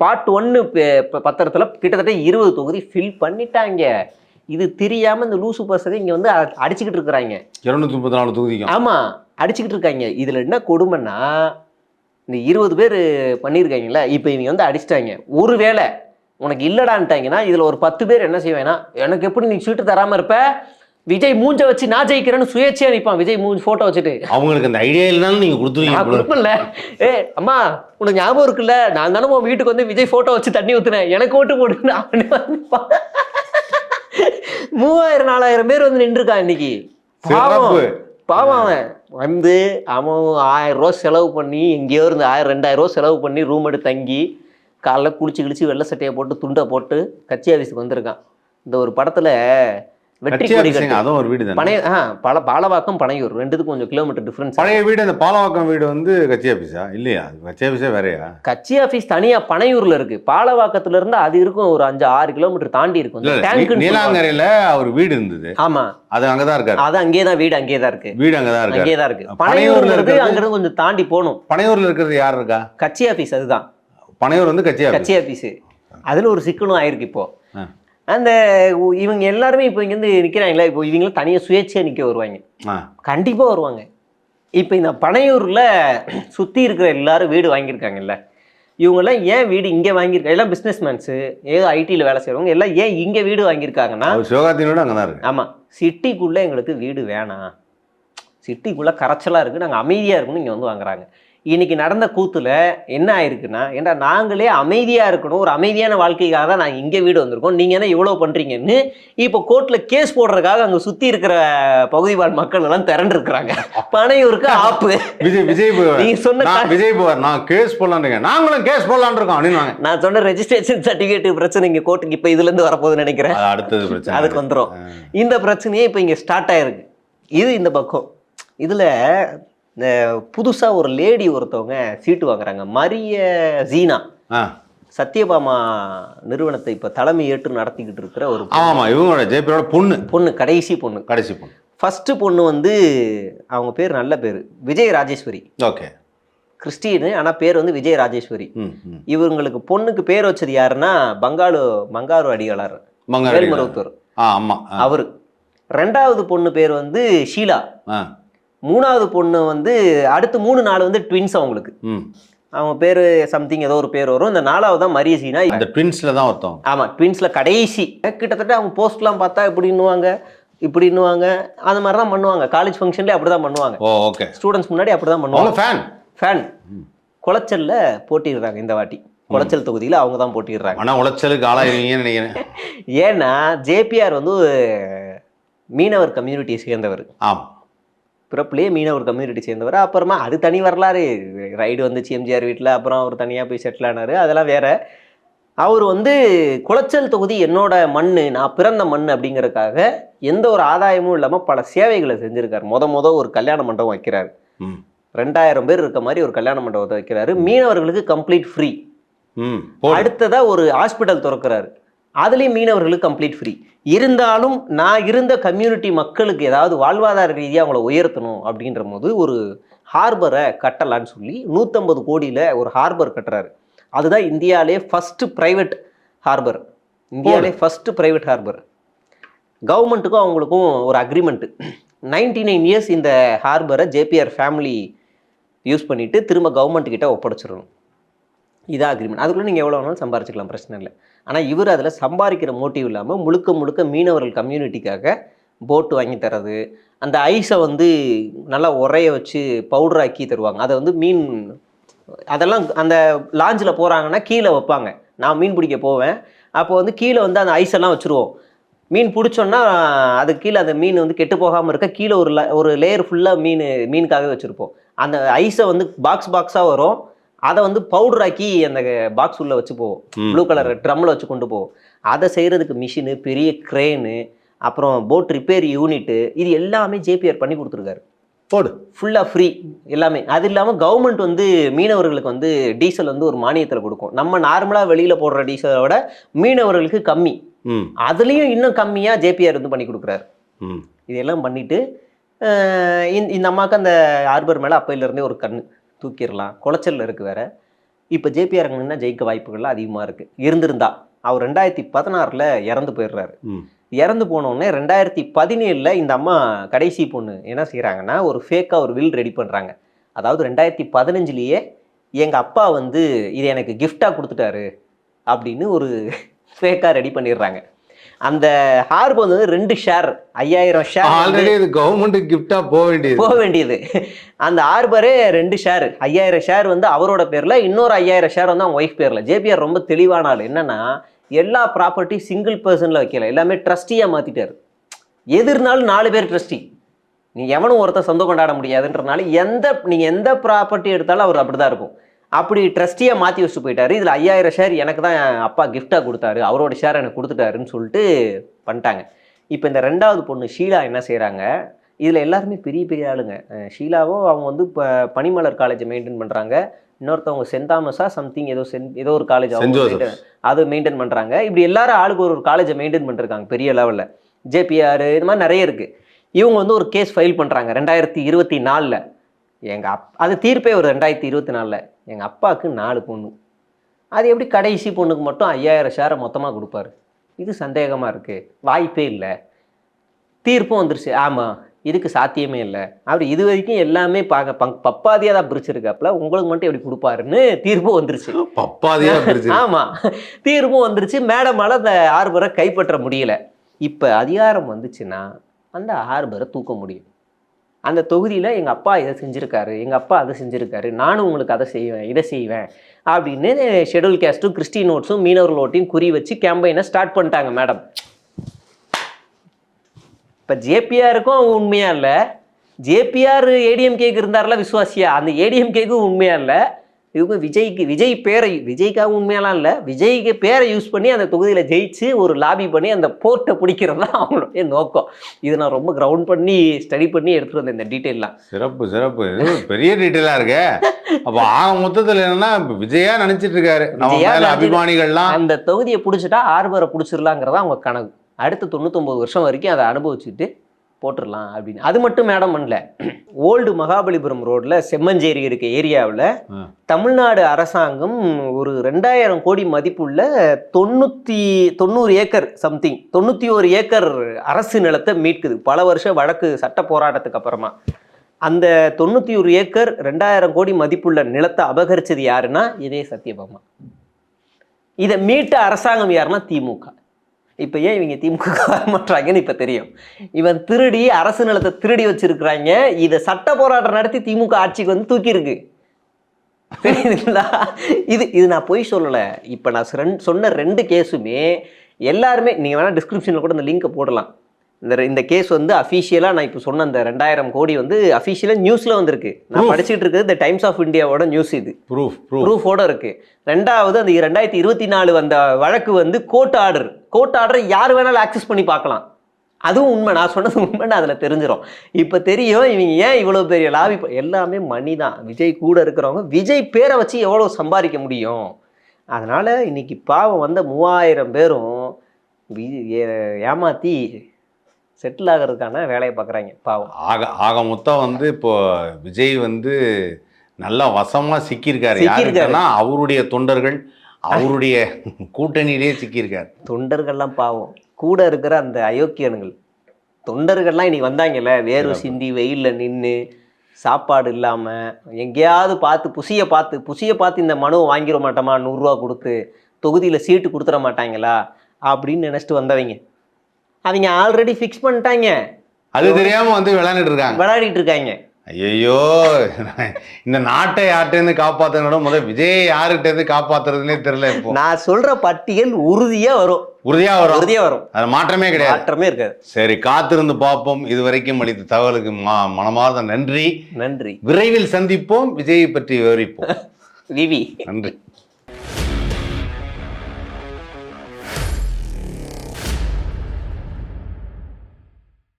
Part ஒன்று பத்திரத்தில் கிட்டத்தட்ட இருபது தொகுதி ஃபில் பண்ணிட்டாங்க. இது தெரியாமல் இந்த லூசு பசங்க இங்கே வந்து அடிச்சுக்கிட்டு இருக்கிறாங்க. இருநூத்தி முப்பத்தி நாலு தொகுதிக்கும். ஆமாம் அடிச்சுக்கிட்டு இருக்காங்க. இதில் என்ன கொடுமைன்னா இந்த இருபது பேர் பண்ணியிருக்காங்கல்ல இப்போ இவங்க வந்து அடிச்சிட்டாங்க. ஒருவேளை உனக்கு இல்லடான்ட்டாங்கன்னா இதில் ஒரு பத்து பேர் என்ன செய்வேன்னா எனக்கு எப்படி நீ சீட்டு தராமல் இருப்ப? விஜய் மூஞ்ச வச்சு நான் ஜெயிக்கிறேன்னு சுயேட்சையாக நிற்பான் விஜய் மூஞ்சி ஃபோட்டோ வச்சுட்டு. அவங்களுக்கு அந்த ஐடியா இல்லைனாலும் நீங்க கொடுத்துருவீங்க நான் போல. கொடுப்பேன்ல. ஏ அம்மா உனக்கு ஞாபகம் இருக்குல்ல? நான் தானே உன் வீட்டுக்கு வந்து விஜய் போட்டோ வச்சு தண்ணி ஊத்துனேன். எனக்கு ஓட்டு போடுன்னு அவனே மூவாயிரம் நாலாயிரம் பேர் வந்து நின்றுருக்கான் இன்னைக்கு. பாவம். பாவம் அவன். வந்து அவன் ஆயிரம் ரூபா செலவு பண்ணி எங்கேயோ இருந்து ஆயிரம் ரெண்டாயிரம் ரூபா செலவு பண்ணி ரூம் எடுத்து தங்கி காலைல குளிச்சு கிழிச்சு வெள்ளை சட்டையை போட்டு துண்டை போட்டு கட்சி ஆஃபீஸுக்கு வந்திருக்கான். இந்த ஒரு படத்துல வெற்றி அதுவும் ஒரு வீடு பனைய ஆ பல பாலவாக்கம் பனையூர் ரெண்டுத்துக்கும் கொஞ்சம் கிலோமீட்டர் டிஃப்ரென்ஸ் பழைய வீடு அந்த பாலவாக்கம் வீடு வந்து கட்சி ஆஃபீஸா இல்லையா? அது கட்சி ஆஃபீஸே வேறையா? கட்சி ஆபீஸ் தனியா பனையூர்ல இருக்கு. பாலவாக்கத்துல இருந்து அது இருக்கும் ஒரு அஞ்சு ஆறு கிலோமீட்டர் தாண்டி இருக்கும். நீலாங்கரையில அவர் வீடு இருந்தது. ஆமா. அது அங்கதான் இருக்காரு. அது அங்கேயே தான் வீடு அங்கேயே தான் இருக்கு. வீடு அங்கதான் இருக்காரு. அங்கேயே தான் இருக்கு. பனையூர்ல இருக்கிறது- அங்கிருந்து கொஞ்சம் தாண்டி போகணும். பனையூர்ல இருக்கிறது யார் இருக்கா? கட்சி ஆபீஸ் அதுதான். பனையூர் வந்து கட்சி ஆஃபீஸ் கட்சி ஆபீஸ் அதுல ஒரு சிக்கலும் ஆயிருக்கு இப்போ. அந்த இவங்க எல்லாருமே இப்போ இங்க இருந்து நிக்கிறாங்களா இப்போ இவங்களும் தனியா சுயேட்சையா நிக்க வருவாங்க. ஆ. கண்டிப்பா வருவாங்க. இப்போ இந்த பனையூர்ல சுத்தி இருக்கிற எல்லாரும் வீடு வாங்கியிருக்காங்கல்ல. இவங்கெல்லாம் ஏன் வீடு இங்கே வாங்கியிருக்காங்க எல்லாம் பிஸ்னஸ் மேன்ஸு ஏதோ ஐடியில் வேலை செய்கிறவங்க எல்லாம் ஏன் இங்கே வீடு வாங்கியிருக்காங்கன்னா வீடு அங்கதான் இருக்கு. ஆமாம் சிட்டிக்குள்ளே எங்களுக்கு வீடு வேணாம். சிட்டிக்குள்ளே கரைச்சலாக இருக்குது நாங்கள் அமைதியாக இருக்கணும் இங்கே வந்து வாங்குறாங்க. இன்னைக்கு நடந்த கூத்துல என்ன ஆயிருக்குன்னா ஏன்டா நாங்களே அமைதியாக இருக்கணும் ஒரு அமைதியான வாழ்க்கைக்காக தான் நாங்கள் இங்கே வீடு வந்திருக்கோம். நீங்கள் என்ன இவ்வளோ பண்ணுறீங்கன்னு இப்போ கோர்ட்டில் கேஸ் போடுறதுக்காக அங்கே சுற்றி இருக்கிற பகுதி வாழ் மக்கள் எல்லாம் திரண்டிருக்கிறாங்க. பனையூருக்கு ஆப்பு. விஜய் விஜய் நீங்க சொன்ன விஜய் போவார் நான் கேஸ் போடலான்னு நாங்களும் கேஸ் போடலான்னு இருக்கோம் அப்படின்னு நான் சொன்ன ரெஜிஸ்ட்ரேஷன் சர்டிஃபிகேட் பிரச்சனை இங்கே கோர்ட்டுக்கு இப்போ இதுலேருந்து வரப்போகுதுன்னு நினைக்கிறேன். அடுத்தது பிரச்சனை. அதுக்கு வந்துடும் இந்த பிரச்சனையே இப்போ இங்கே ஸ்டார்ட் ஆயிருக்கு. இது இந்த பக்கம். இதில் இந்த புதுசாக ஒரு லேடி ஒருத்தவங்க சீட்டு வாங்குறாங்க. மரிய ஜீனா. சத்யபாமா நிறுவனத்தை இப்போ தலைமை ஏற்று நடத்திக்கிட்டு இருக்கிற ஒரு ஆமா இவங்களோட ஜேபியோட பொண்ணு. பொண்ணு கடைசி பொண்ணு. கடைசி பொண்ணு. ஃபர்ஸ்ட் பொண்ணு வந்து அவங்க பேர் நல்ல பேர். விஜய் ராஜேஸ்வரி. ஓகே. கிறிஸ்டின்னு ஆனால் பேர் வந்து விஜய் ராஜேஸ்வரி. இவங்களுக்கு பொண்ணுக்கு பேர் வச்சது யாருன்னா பங்காளு அடிகளார். மங்காரி வேல்மருவத்தூர் ஆ ஆமா ஆ, அவரு. ரெண்டாவது பொண்ணு பேர் வந்து ஷீலா. மூணாவது பொண்ணு வந்து அடுத்து மூணு நாள் வந்து ட்வின்ஸ் அவங்களுக்கு. அவங்க பேர் சம்திங் ஏதோ ஒரு பேர் வரும். இந்த நாலாவது தான் மரியசீனா அந்த ட்வின்ஸ்ல தான் ஒருத்தவங்க. ஆமாம் ட்வின்ஸில் கடைசி. கிட்டத்தட்ட அவங்க போஸ்ட்லாம் பார்த்தா இப்படின்னுவாங்க இப்படின்னுவாங்க அந்த மாதிரி தான் பண்ணுவாங்க. காலேஜ் ஃபங்க்ஷன்லேயே அப்படி தான் பண்ணுவாங்க. ஓ ஓகே ஸ்டூடெண்ட்ஸ் முன்னாடி அப்படி தான் பண்ணுவாங்க ஃபேன் ஃபேன் குளச்சல்ல போட்டிடுறாங்க இந்த வாட்டி. குளச்சல் தொகுதியில் அவங்க தான் போட்டிடுறாங்க. மன உளைச்சலுக்கு ஆளாயிருவீங்கன்னு நினைக்கிறேன். ஏன்னா ஜேபிஆர் வந்து மீனவர் கம்யூனிட்டியை சேர்ந்தவர். ஆமா. பிறப்புலேயே மீனவர் கம்யூனிட்டி சேர்ந்தவர். அப்புறமா அது தனி வரலாறு. ரைடு வந்துச்சு எம்ஜிஆர் வீட்டில் அப்புறம் அவர் தனியாக போய் செட்டில் ஆனார். அதெல்லாம் வேற. அவர் வந்து குளச்சல் தொகுதி என்னோட மண் நான் பிறந்த மண் அப்படிங்கறதுக்காக எந்த ஒரு ஆதாயமும் இல்லாமல் பல சேவைகளை செஞ்சுருக்காரு. முத முத ஒரு கல்யாண மண்டபம் வைக்கிறாரு. ரெண்டாயிரம் பேர் இருக்க மாதிரி ஒரு கல்யாண மண்டபத்தை வைக்கிறாரு. மீனவர்களுக்கு கம்ப்ளீட் ஃப்ரீ ம். போடு. அடுத்ததா ஒரு ஹாஸ்பிட்டல் திறக்கிறாரு. அதுலேயும் மீனவர்களுக்கு கம்ப்ளீட் ஃப்ரீ இருந்தாலும் நான் இருந்த கம்யூனிட்டி மக்களுக்கு ஏதாவது வாழ்வாதார ரீதியாக அவங்கள உயர்த்தணும் அப்படின்ற போது ஒரு ஹார்பரை கட்டலான்னு சொல்லி நூற்றம்பது கோடியில் ஒரு ஹார்பர் கட்டுறாரு. அதுதான் இந்தியாவிலே ஃபஸ்ட்டு ப்ரைவேட் ஹார்பர் இந்தியாவிலே ஃபஸ்ட்டு ப்ரைவேட் ஹார்பர் கவர்மெண்ட்டுக்கும் அவங்களுக்கும் ஒரு அக்ரிமெண்ட்டு நைன்டி நைன் இயர்ஸ் இந்த ஹார்பரை ஜேபிஆர் ஃபேமிலி யூஸ் பண்ணிவிட்டு திரும்ப கவர்மெண்ட் கிட்ட ஒப்படைச்சிடணும். இதாக அக்ரிமெண்ட் அதுக்குள்ளே நீங்கள் எவ்வளோ வேணாலும் சம்பாரிச்சிக்கலாம் பிரச்சனை இல்லை. ஆனால் இவர் அதில் சம்பாதிக்கிற மோட்டிவ் இல்லாமல் முழுக்க முழுக்க மீனவர்கள் கம்யூனிட்டிக்காக போட்டு வாங்கி தர்றது அந்த ஐஸை வந்து நல்லா உரைய வச்சு பவுடராக்கி தருவாங்க. அதை வந்து மீன் அதெல்லாம் அந்த லாஞ்சில் போகிறாங்கன்னா கீழே வைப்பாங்க. நான் மீன் பிடிக்க போவேன். அப்போ வந்து கீழே வந்து அந்த ஐஸ் எல்லாம் வச்சுருவோம். மீன் பிடிச்சோன்னா அது கீழே அந்த மீன் வந்து கெட்டு போகாமல் இருக்க கீழே ஒரு ஒரு லேயர் ஃபுல்லாக மீன் மீனுக்காகவே வச்சுருப்போம். அந்த ஐஸை வந்து பாக்ஸ் பாக்ஸாக வரும். அதை வந்து பவுடர் ஆக்கி அந்த பாக்ஸ் உள்ள வச்சு போவோம். ப்ளூ கலர் ட்ரம்மில் வச்சு கொண்டு போவோம். அதை செய்கிறதுக்கு மிஷினு பெரிய க்ரேனு அப்புறம் போட் ரிப்பேர் யூனிட்டு இது எல்லாமே ஜேபிஆர் பண்ணி கொடுத்துருக்காரு. போடு. ஃபுல்லாக ஃப்ரீ எல்லாமே. அது இல்லாமல் கவர்மெண்ட் வந்து மீனவர்களுக்கு வந்து டீசல் வந்து ஒரு மானியத்தில் கொடுக்கும். நம்ம நார்மலாக வெளியில் போடுற டீசலை விட மீனவர்களுக்கு கம்மி. அதுலேயும் இன்னும் கம்மியாக ஜேபிஆர் வந்து பண்ணி கொடுக்குறாரு. இதெல்லாம் பண்ணிட்டு இந்த அம்மாவுக்கு அந்த ஹார்பர் மேலே அப்பையிலேருந்தே ஒரு கண் தூக்கிடலாம். குளச்சல்ல இருக்கு வேற. இப்போ ஜேபிஆர் ரங்கண்ணா ஜெயிக்க வாய்ப்புகள்லாம் அதிகமாக இருக்குது இருந்திருந்தா. அவர் ரெண்டாயிரத்தி பதினாறில் இறந்து போயிடுறாரு. இறந்து போனோடனே ரெண்டாயிரத்தி பதினேழில் இந்த அம்மா கடைசி பொண்ணு என்ன செய்கிறாங்கன்னா ஒரு ஃபேக்காக ஒரு வில் ரெடி பண்ணுறாங்க அதாவது ரெண்டாயிரத்தி பதினஞ்சுலேயே எங்கள் அப்பா வந்து இதை எனக்கு கிஃப்டாக கொடுத்துட்டாரு அப்படின்னு ஒரு ஃபேக்காக ரெடி பண்ணிடுறாங்க. அந்த ஹார்பர் வந்து ரெண்டு ஷேர் ஐயாயிரம் ஷேர் ஆல்ரெடி இது கவர்மெண்ட் கிஃப்டா போக வேண்டியது. போக வேண்டியது. அந்த ஆர்பரே ரெண்டு ஷேர் ஐயாயிரம் ஷேர் வந்து அவரோட பேர்ல இன்னொரு ஐயாயிரம் ஷேர் வந்து அவங்க ஒய்ஃப் பேர்ல. ஜேபிஆர் ரொம்ப தெளிவான ஆள். என்னன்னா எல்லா ப்ராப்பர்ட்டி சிங்கிள் பர்சன்ல வைக்கல. எல்லாமே ட்ரஸ்டியா மாத்திட்டாரு. எதிர்னாலும் நாலு பேர் ட்ரஸ்டி நீ எவனும் ஒருத்தன் சொந்தம் கொண்டாட முடியாதுன்றனால எந்த நீங்க எந்த ப்ராப்பர்ட்டி எடுத்தாலும் அவர் அப்படிதான் இருக்கும் அப்படி ட்ரஸ்டியா மாத்தி வச்சுட்டு போயிட்டாரு. இதுல ஐயாயிரம் ஷேர் எனக்கு தான் அப்பா கிஃப்டா கொடுத்தாரு. அவரோட ஷேர் எனக்கு கொடுத்துட்டாருன்னு சொல்லிட்டு பண்ணிட்டாங்க. இப்போ இந்த ரெண்டாவது பொண்ணு ஷீலா என்ன செய்றாங்க? இதில் எல்லாருமே பெரிய பெரிய ஆளுங்க. ஷீலாவும் அவங்க வந்து இப்போ பனிமலர் காலேஜை மெயின்டைன் பண்ணுறாங்க இன்னொருத்தவங்க சென்ட் தாமஸா சம்திங் ஏதோ சென்ட் ஏதோ ஒரு காலேஜ் ஜோசப். அதை மெயின்டைன் பண்ணுறாங்க இப்படி எல்லாரும் ஆளுக்கு ஒரு ஒரு காலேஜை மெயின்டைன் பண்ணிருக்காங்க பெரிய லெவலில் ஜேபிஆர் இது மாதிரி நிறைய இருக்குது இவங்க வந்து ஒரு கேஸ் ஃபைல் பண்ணுறாங்க ரெண்டாயிரத்தி இருபத்தி நாலில். எங்கள் அப் அது தீர்ப்பே ஒரு ரெண்டாயிரத்தி இருபத்தி நாலில். எங்கள் அப்பாவுக்கு நாலு பொண்ணு. அது எப்படி கடைசி பொண்ணுக்கு மட்டும் ஐயாயிரம் ஷேரை மொத்தமாக கொடுப்பாரு? இது சந்தேகமாக இருக்குது வாய்ப்பே இல்லை. தீர்ப்பும் வந்துருச்சு. ஆமாம் இதுக்கு சாத்தியமே இல்லை. அப்படி இது வரைக்கும் எல்லாமே பார்க்க பங் பப்பாதியாக தான் பிரிச்சிருக்காப்புல. உங்களுக்கு மட்டும் எப்படி கொடுப்பாருன்னு தீர்ப்பும் வந்துருச்சு. பப்பாதியா பிரிச்சு. ஆமா. தீர்ப்பும் வந்துருச்சு. மேடமால அந்த ஹார்பரை கைப்பற்ற முடியல. இப்ப அதிகாரம் வந்துச்சுன்னா அந்த ஹார்பரை தூக்க முடியும். அந்த தொகுதியில் எங்கள் அப்பா இதை செஞ்சுருக்காரு எங்கள் அப்பா அதை செஞ்சுருக்காரு நானும் உங்களுக்கு அதை செய்வேன் இதை செய்வேன் அப்படின்னு ஷெடியூல் கேஸ்ட்டும் கிறிஸ்டின் ஓட்ஸும் மீனவர்கள் ஓட்டையும் குறி வச்சு கேம்பெயினை ஸ்டார்ட் பண்ணிட்டாங்க மேடம் இப்போ ஜேபிஆருக்கும் அவங்க உண்மையாக இல்லை? ஜேபிஆர் ஏடிஎம்கேக்கு இருந்தார்ல விசுவாசியா? அந்த ஏடிஎம்கேக்கும் உண்மையாக இல்லை? இவங்க விஜய்க்கு விஜய் பேரை விஜய்க்காக உண்மையெல்லாம் இல்லை விஜய்க்கு பேரை யூஸ் பண்ணி அந்த தொகுதியில் ஜெயிச்சு ஒரு லாபி பண்ணி அந்த போர்ட்டை பிடிக்கிறது தான் அவங்களுடைய நோக்கம். இது நான் ரொம்ப கிரவுண்ட் பண்ணி ஸ்டடி பண்ணி எடுத்துகிட்டு வந்தேன் இந்த டீட்டெயிலாம் சிறப்பு சிறப்பு. பெரிய டீட்டெயிலா இருக்கே. அப்ப ஆக மொத்தத்துல என்னன்னா விஜயா நினைச்சிட்டு இருக்காரு. அபிமானிகள்லாம். அந்த தொகுதியை பிடிச்சிட்டா ஆர்பரை பிடிச்சிடலாங்கிறதா அவங்க கனவு. அடுத்த தொண்ணூத்தொம்பது வருஷம் வரைக்கும் அதை அனுபவிச்சுட்டு போட்டுடலாம் அப்படின்னு. அது மட்டும் மேடம் பண்ணல. ஓல்டு மகாபலிபுரம் ரோட்ல செம்மஞ்சேரி இருக்க ஏரியாவில். தமிழ்நாடு அரசாங்கம் ஒரு ரெண்டாயிரம் கோடி மதிப்புள்ள தொண்ணூற்றி தொண்ணூறு ஏக்கர் சம்திங் தொண்ணூற்றி ஒரு ஏக்கர் அரசு நிலத்தை மீட்குது. பல வருஷ வழக்கு சட்ட போராட்டத்துக்கு அப்புறமா. அந்த தொண்ணூற்றி ஒரு ஏக்கர் ரெண்டாயிரம் கோடி மதிப்புள்ள நிலத்தை அபகரிச்சது யாருன்னா இதே சத்யபாமா. இதை மீட்ட அரசாங்கம் யாருன்னா திமுக. இப்போ ஏன் இவங்க திமுக வர மாட்டாங்கன்னு இப்போ தெரியும். இவன் திருடி அரசு நிலத்தை திருடி வச்சிருக்கிறாங்க. இதை சட்ட போராட்டம் நடத்தி திமுக ஆட்சிக்கு வந்து தூக்கியிருக்கு. தெரியுதுங்களா? இது இது நான் பொய் சொல்லலை. இப்போ நான் சொன்ன ரெண்டு கேஸுமே எல்லாருமே நீங்கள் வேணால் டிஸ்கிரிப்ஷனில் கூட இந்த லிங்கை போடலாம். இந்த இந்த கேஸ் வந்து அஃபீஷியலாக நான் இப்போ சொன்ன அந்த ரெண்டாயிரம் கோடி வந்து அஃபீஷியலாக நியூஸில் வந்திருக்கு. நான். படிச்சுட்டு இருக்கிறது த டைம்ஸ் ஆஃப் இந்தியாவோட நியூஸ் இது. ப்ரூஃப் ப்ரூஃப் ப்ரூஃபோட இருக்கு. ரெண்டாவது அந்த ரெண்டாயிரத்தி இருபத்தி நாலு வந்த வழக்கு வந்து கோர்ட் ஆர்டர் கோர்ட் ஆர்டர் யார் வேணாலும் ஆக்சஸ் பண்ணி பார்க்கலாம். அதுவும் உண்மை. நான் சொன்னது உண்மைன்னு அதில் தெரிஞ்சிடும் இப்போ தெரியும் இவங்க ஏன் இவ்வளோ பெரிய லாபி எல்லாமே மணி தான். விஜய் கூட இருக்கிறவங்க விஜய் பேரை வச்சு எவ்வளோ சம்பாதிக்க முடியும்? அதனால இன்னைக்கு பாவம் வந்த மூவாயிரம் பேரும் வி- ஏ- ஏமாத்தி செட்டில் ஆகிறதுக்கான வேலையை பார்க்குறாங்க. பாவம். ஆக ஆக மொத்தம் வந்து இப்போ விஜய் வந்து நல்லா வசமா சிக்கியிருக்காரு. யாருக்குன்னா அவருடைய தொண்டர்கள் அவருடைய கூட்டணியிலேயே சிக்கியிருக்காரு. தொண்டர்கள்லாம் பாவம். கூட இருக்கிற அந்த அயோக்கியனுங்கள் தொண்டர்கள்லாம் இன்னைக்கு வந்தாங்கல்ல வேர்வை சிந்தி வெயிலில் நின்று சாப்பாடு இல்லாமல் எங்கேயாவது பார்த்து புசியை பார்த்து புசியை பார்த்து இந்த மனுவை வாங்கிட மாட்டோமா? நூறுரூவா கொடுத்து தொகுதியில் சீட்டு கொடுத்துட மாட்டாங்களா? அப்படின்னு நினச்சிட்டு வந்தவங்க. அவங்க ஆல்ரெடி ஃபிக்ஸ் பண்ணிட்டாங்க. அது தெரியாம வந்து விளையாண்டுட்டு இருக்காங்க. விளையாடிட்டு இருக்காங்க. ஐயோ இந்த நாட்டை யார்கிட்டேருந்து காப்பாத்தனோட முதல் விஜய் யாருகிட்ட இருந்து காப்பாத்துறதுனே தெரியல இப்போ. நான் சொல்ற பட்டியல் உறுதியா வரும். உறுதியா வரும்? உறுதியா வரும். அது மாற்றமே கிடையாது. மாற்றமே இருக்காது. சரி காத்திருந்து பார்ப்போம். இதுவரைக்கும் அளித்த தகவலுக்கு மனமார்ந்த நன்றி. நன்றி. விரைவில் சந்திப்போம். விஜயை பற்றி விவரிப்போம். விவி. நன்றி.